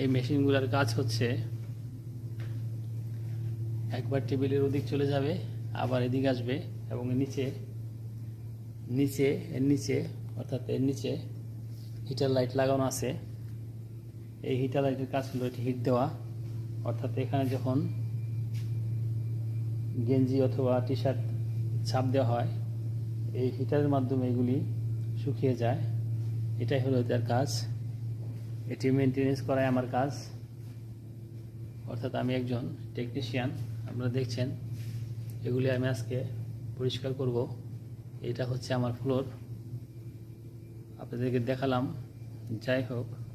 এই মেশিনগুলোর কাজ হচ্ছে, একবার টেবিলের ওদিক চলে যাবে, আবার এদিক আসবে এবং নিচে নিচে, এর নিচে, অর্থাৎ এর নিচে হিটার লাইট লাগানো আছে। এই হিটার লাইটের কাজ হলো এটি হিট দেওয়া। অর্থাৎ এখানে যখন গেঞ্জি অথবা টি শার্ট ছাপ দেওয়া হয়, এই হিটারের মাধ্যমে এগুলি শুকিয়ে যায়। এটাই হলো এটার কাজ। এটি মেনটেনেন্স করাই আমার কাজ। অর্থাৎ আমি একজন টেকনিশিয়ান আপনারা দেখছেন। এগুলি আমি আজকে পরিষ্কার করব। এটা হচ্ছে আমার ফ্লোর আপনাদেরকে দেখালাম। যাই হোক